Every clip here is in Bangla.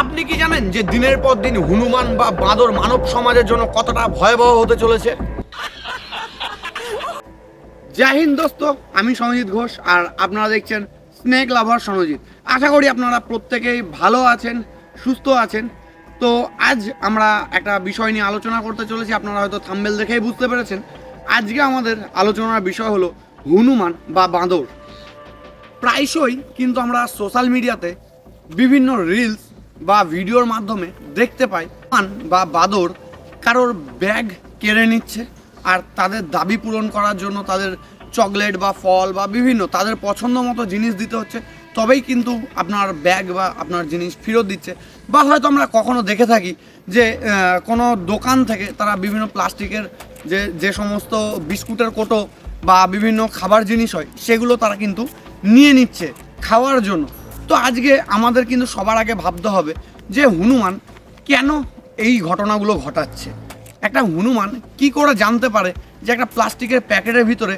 আপনি কি জানেন যে দিনের পর দিন হনুমান বা বাঁদর মানব সমাজের জন্য কতটা ভয়াবহ হতে চলেছে? জয় হিন্দ দোস্ত, আমি সনজিৎ ঘোষ আর আপনারা দেখছেন স্নেক লাভার সনজিৎ। আশা করি আপনারা প্রত্যেকেই ভালো আছেন, সুস্থ আছেন। তো আজ আমরা একটা বিষয় নিয়ে আলোচনা করতে চলেছি, আপনারা হয়তো থাম্বেল দেখেই বুঝতে পেরেছেন। আজকে আমাদের আলোচনার বিষয় হলো হনুমান বা বাঁদর। প্রায়শই কিন্তু আমরা সোশ্যাল মিডিয়াতে বিভিন্ন রিলস বা ভিডিওর মাধ্যমে দেখতে পাই হনুমান বা বাদর কারোর ব্যাগ কেড়ে নিচ্ছে আর তাদের দাবি পূরণ করার জন্য তাদের চকলেট বা ফল বা বিভিন্ন তাদের পছন্দ মতো জিনিস দিতে হচ্ছে, তবেই কিন্তু আপনার ব্যাগ বা আপনার জিনিস ফেরত দিচ্ছে। বা হয়তো আমরা কখনো দেখে থাকি যে কোনো দোকান থেকে তারা বিভিন্ন প্লাস্টিকের যে যে সমস্ত বিস্কুটের কোটো বা বিভিন্ন খাবার জিনিস হয়, সেগুলো তারা কিন্তু নিয়ে নিচ্ছে খাওয়ার জন্য। তো আজকে আমাদের কিন্তু সবার আগে ভাবতে হবে যে হনুমান কেন এই ঘটনাগুলো ঘটাচ্ছে? একটা হনুমান কি করে জানতে পারে যে একটা প্লাস্টিকের প্যাকেটের ভিতরে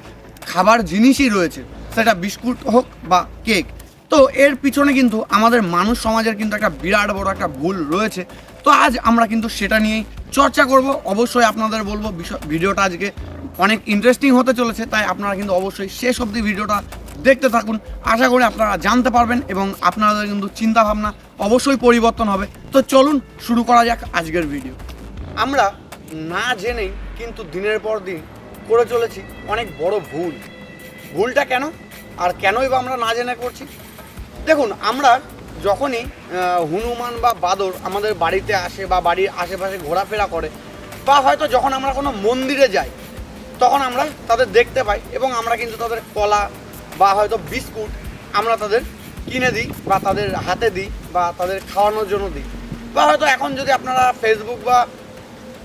খাবার জিনিসই রয়েছে? সেটা বিস্কুট হোক বা কেক। তো এর পিছনে কিন্তু আমাদের মানুষ সমাজের কিন্তু একটা বিরাট বড় একটা ভুল রয়েছে। তো আজ আমরা কিন্তু সেটা নিয়েই চর্চা করব। অবশ্যই আপনাদের বলব ভিডিওটা আজকে অনেক ইন্টারেস্টিং হতে চলেছে, তাই আপনারা কিন্তু অবশ্যই শেষ অবধি ভিডিওটা দেখতে থাকুন। আশা করি আপনারা জানতে পারবেন এবং আপনাদের কিন্তু চিন্তা ভাবনা অবশ্যই পরিবর্তন হবে। তো চলুন শুরু করা যাক আজকের ভিডিও আমরা না জেনেই কিন্তু দিনের পর দিন করে চলেছি অনেক বড় ভুল। ভুলটা কেন? আর কেনই বা আমরা না জেনে করছি? দেখুন, আমরা যখনই হনুমান বা বাদর আমাদের বাড়িতে আসে বা বাড়ির আশেপাশে ঘোরাফেরা করে বা হয়তো যখন আমরা কোনো মন্দিরে যাই, তখন আমরা তাদের দেখতে পাই এবং আমরা কিন্তু তাদের কলা বা হয়তো বিস্কুট আমরা তাদের কিনে দিই বা তাদের হাতে দিই বা তাদের খাওয়ানোর জন্য দিই। বা হয়তো এখন যদি আপনারা ফেসবুক বা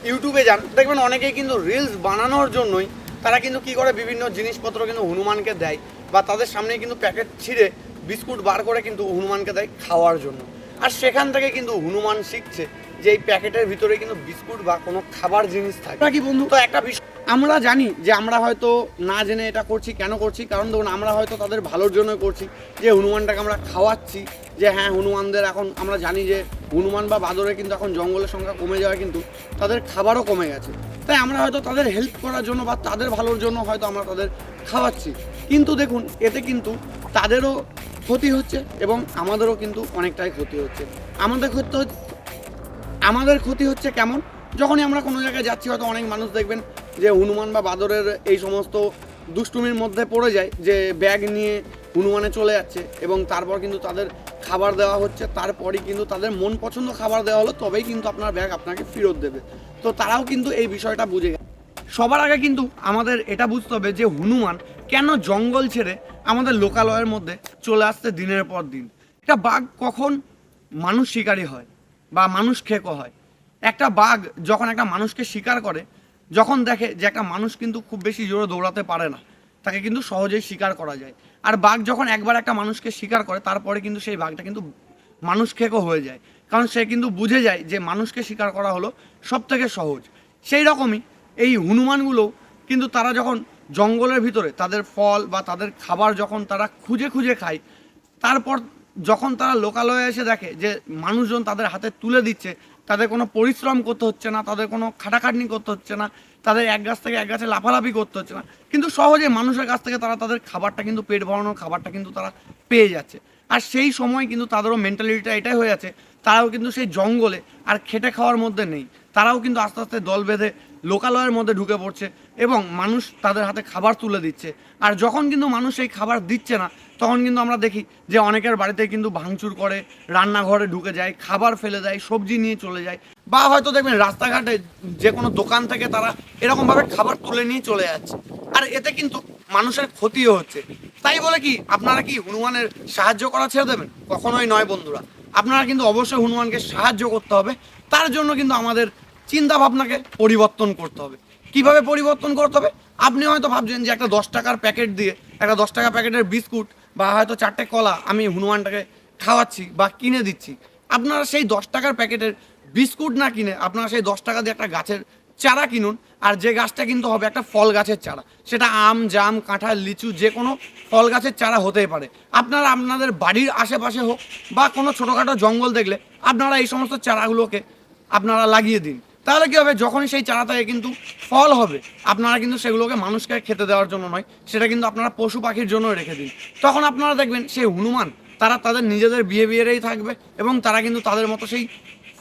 ইউটিউবে যান দেখবেন অনেকেই কিন্তু রিলস বানানোর জন্যই তারা কিন্তু কি করে বিভিন্ন জিনিসপত্র কিন্তু হনুমানকে দেয় বা তাদের সামনে কিন্তু প্যাকেট ছিঁড়ে বিস্কুট বার করে কিন্তু হনুমানকে দেয় খাওয়ার জন্য। আর সেখান থেকে কিন্তু হনুমান শিখছে যে এই প্যাকেটের ভিতরে কিন্তু বিস্কুট বা কোনো খাবার জিনিস থাকে। কি বন্ধু। তো একটা বিষয় আমরা জানি যে আমরা হয়তো না জেনে এটা করছি, কেন করছি। কারণ দেখুন, আমরা হয়তো তাদের ভালোর জন্য করছি। যে হনুমানটাকে আমরা খাওয়াচ্ছি, যে হ্যাঁ হনুমানদের এখন আমরা জানি যে হনুমান বা বাদরে কিন্তু এখন জঙ্গলের সংখ্যা কমে যাওয়া কিন্তু তাদের খাবারও কমে গেছে। তাই আমরা হয়তো তাদের হেল্প করার জন্য বা তাদের ভালোর জন্য হয়তো আমরা তাদের খাওয়াচ্ছি। কিন্তু দেখুন, এতে কিন্তু তাদেরও ক্ষতি হচ্ছে এবং আমাদেরও কিন্তু অনেকটাই ক্ষতি হচ্ছে। আমাদের ক্ষতি আমাদের ক্ষতি হচ্ছে কেমন? যখনই আমরা কোনো জায়গায় যাচ্ছি, হয়তো অনেক মানুষ দেখবেন যে হনুমান বা বাদরের এই সমস্ত দুষ্টুমির মধ্যে পড়ে যায় যে ব্যাগ নিয়ে হনুমানে চলে যাচ্ছে এবং তারপর কিন্তু তাদের খাবার দেওয়া হচ্ছে, তারপরই কিন্তু তাদের মন পছন্দ খাবার দেওয়া হলো, তবেই কিন্তু আপনার ব্যাগ আপনাকে ফেরত দেবে। তো তারাও কিন্তু এই বিষয়টা বুঝে গেছে। সবার আগে কিন্তু আমাদের এটা বুঝতে হবে যে হনুমান কেন জঙ্গল ছেড়ে আমাদের লোকালয়ের মধ্যে চলে আসতে দিনের পর দিন? একটা বাঘ কখন মানুষ শিকারী হয় বা মানুষ খেকো হয়? একটা বাঘ যখন একটা মানুষকে শিকার করে যখন দেখে যে একটা মানুষ কিন্তু খুব বেশি জোরে দৌড়াতে পারে না, তাকে কিন্তু সহজেই শিকার করা যায়। আর বাঘ যখন একবার একটা মানুষকে শিকার করে, তারপরে কিন্তু সেই বাঘটা কিন্তু মানুষ খেকো হয়ে যায়। কারণ সে কিন্তু বুঝে যায় যে মানুষকে শিকার করা হলো সব থেকে সহজ। সেই রকমই এই হনুমানগুলো কিন্তু তারা যখন জঙ্গলের ভিতরে তাদের ফল বা তাদের খাবার যখন তারা খুঁজে খুঁজে খায়, তারপর যখন তারা লোকালয়ে এসে দেখে যে মানুষজন তাদের হাতে তুলে দিচ্ছে, তাদের কোনো পরিশ্রম করতে হচ্ছে না, তাদের কোনো খাটাখাটনি করতে হচ্ছে না, তাদের এক গাছ থেকে এক গাছে লাফালাফি করতে হচ্ছে না, কিন্তু সহজে মানুষের কাছ থেকে তারা তাদের খাবারটা কিন্তু, পেট ভরানোর খাবারটা কিন্তু তারা পেয়ে যাচ্ছে। আর সেই সময় কিন্তু তাদেরও মেন্টালিটিটা এটাই হয়ে যাচ্ছে তারাও কিন্তু সেই জঙ্গলে আর খেটে খাওয়ার মধ্যে নেই। তারাও কিন্তু আস্তে আস্তে দল বেঁধে লোকালয়ের মধ্যে ঢুকে পড়ছে। এবং মানুষ তাদের হাতে খাবার তুলে দিচ্ছে। আর যখন কিন্তু মানুষ এই খাবার দিচ্ছে না, তখন কিন্তু আমরা দেখি যে অনেকের বাড়িতে কিন্তু ভাঙচুর করে, রান্নাঘরে ঢুকে যায়, খাবার ফেলে দেয়, সবজি নিয়ে চলে যায় বা হয়তো দেখবেন রাস্তাঘাটে যে কোনো দোকান থেকে তারা এরকমভাবে খাবার তুলে নিয়ে চলে যাচ্ছে। আর এতে কিন্তু মানুষের ক্ষতিও হচ্ছে। তাই বলে কি, আপনারা কি হনুমানের সাহায্য করা ছেড়ে দেবেন? কখনোই নয় বন্ধুরা। আপনারা কিন্তু অবশ্যই হনুমানকে সাহায্য করতে হবে। তার জন্য কিন্তু আমাদের চিন্তা ভাবনাকে পরিবর্তন করতে হবে। কীভাবে পরিবর্তন করতে হবে? আপনি হয়তো ভাবছেন যে একটা দশ টাকার প্যাকেট দিয়ে, একটা দশ টাকা প্যাকেটের বিস্কুট বা হয়তো চারটে কলা আমি হনুমানটাকে খাওয়াচ্ছি বা কিনে দিচ্ছি। আপনারা সেই দশ টাকার প্যাকেটের বিস্কুট না কিনে আপনারা সেই দশ টাকা দিয়ে একটা গাছের চারা কিনুন, আর যে গাছটা কিন্তু হবে একটা ফল গাছের চারা। সেটা আম, জাম, কাঁঠাল, লিচু, যে কোনো ফল গাছের চারা হতেই পারে। আপনারা আপনাদের বাড়ির আশেপাশে হোক বা কোনো ছোটোখাটো জঙ্গল দেখলে আপনারা এই সমস্ত চারাগুলোকে আপনারা লাগিয়ে দিন। তাহলে কি হবে? যখনই সেই চারা কিন্তু ফল হবে, আপনারা কিন্তু সেগুলোকে মানুষকে খেতে দেওয়ার জন্য নয়, সেটা কিন্তু আপনারা পশু পাখির জন্য রেখে দিন। তখন আপনারা দেখবেন সেই হনুমান, তারা তাদের নিজেদের বিহেভিয়ারেই থাকবে এবং তারা কিন্তু তাদের মতো সেই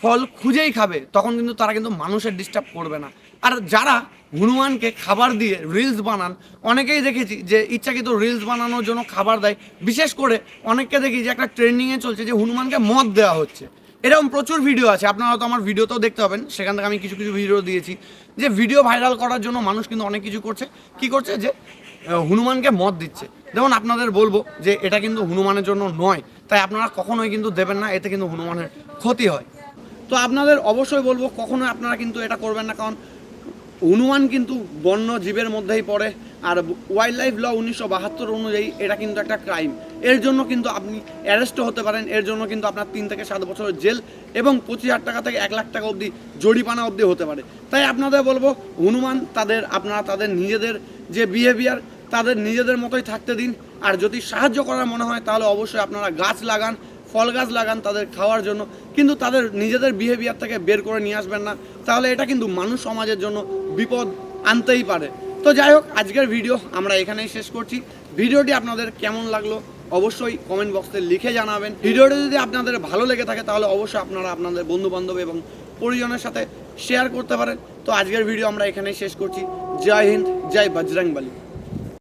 ফল খুঁজেই খাবে, তখন কিন্তু তারা কিন্তু মানুষের ডিস্টার্ব করবে না। আর যারা হনুমানকে খাবার দিয়ে রিলস বানান, অনেকেই দেখেছি যে ইচ্ছাকৃত রিলস বানানোর জন্য খাবার দেয়। বিশেষ করে অনেককে দেখি যে একটা ট্রেন্ডিংয়ে চলছে যে হনুমানকে মদ দেওয়া হচ্ছে। এরকম প্রচুর ভিডিও আছে, আপনারা তো আমার ভিডিওতেও দেখতে পাবেন, সেখান থেকে আমি কিছু কিছু ভিডিও দিয়েছি, যে ভিডিও ভাইরাল করার জন্য মানুষ কিন্তু অনেক কিছু করছে, কি করছে যে হনুমানকে মত দিচ্ছে, যেমন আপনাদের বলব যে এটা কিন্তু হনুমানের জন্য নয়, তাই আপনারা কখনোই কিন্তু দেবেন না, এতে কিন্তু হনুমানের ক্ষতি হয়, তো আপনাদের অবশ্যই বলব কখনোই আপনারা কিন্তু এটা করবেন না, কারণ হনুমান কিন্তু বন্য জীবের মধ্যেই পড়ে। আর ওয়াইল্ড লাইফ ল উনিশশো বাহাত্তর অনুযায়ী এটা কিন্তু একটা ক্রাইম এর জন্য কিন্তু আপনি অ্যারেস্টও হতে পারেন। এর জন্য কিন্তু আপনার তিন থেকে সাত বছরের জেল এবং পঁচিশ হাজার টাকা থেকে এক লাখ টাকা অবধি জরিপানা অবধি হতে পারে। তাই আপনাদের বলব, হনুমান তাদের, আপনারা তাদের নিজেদের যে বিহেভিয়ার তাদের নিজেদের মতোই থাকতে দিন। আর যদি সাহায্য করার মনে হয়, তাহলে অবশ্যই আপনারা গাছ লাগান। ফল গাছ লাগান তাদের খাওয়ার জন্য, কিন্তু তাদের নিজেদের বিহেভিয়ার থেকে বের করে নিয়ে আসবেন না। তাহলে এটা কিন্তু মানুষ সমাজের জন্য বিপদ আনতেই পারে। তো যাই হোক, আজকের ভিডিও আমরা এখানেই শেষ করছি। ভিডিওটি আপনাদের কেমন লাগল অবশ্যই কমেন্ট বক্সে লিখে জানাবেন। ভিডিওটি যদি আপনাদের ভালো লেগে থাকে, তাহলে অবশ্যই আপনারা আপনাদের বন্ধু বান্ধব এবং পরিজনের সাথে শেয়ার করতে পারেন। তো আজকের ভিডিও আমরা এখানেই শেষ করছি। জয় হিন্দ, জয় বজরং